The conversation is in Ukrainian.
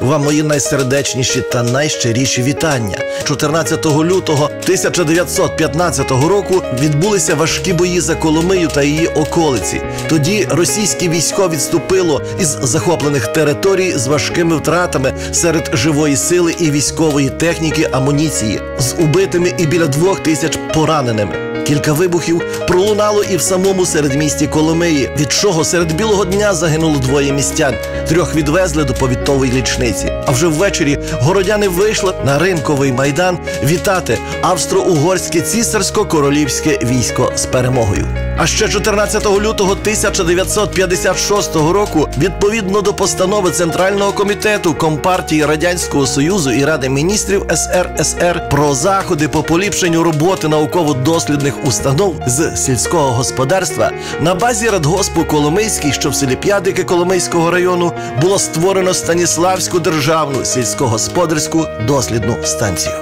вам мої найсердечніші та найщиріші вітання. 14 лютого 1915 року відбулися важкі бої за Коломию та її околиці. Тоді російське військо відступило із захоплених територій з важкими втратами серед живої сили і військової техніки амуніції, з убитими і біля двох тисяч пораненими. Кілька вибухів пролунало і в самому середмісті Коломиї, від чого серед білого дня загинуло двоє містян. Трьох відвезли до повітової лічниці. А вже ввечері городяни вийшли на ринковий майдан вітати австро-угорське цісарсько-королівське військо з перемогою. А ще 14 лютого 1956 року, відповідно до постанови Центрального комітету Компартії Радянського Союзу і Ради міністрів СРСР про заходи по поліпшенню роботи науково-дослідних установ з сільського господарства на базі радгоспу Коломийський, що в селі П'ядики Коломийського району, було створено Станіславську державну сільськогосподарську дослідну станцію.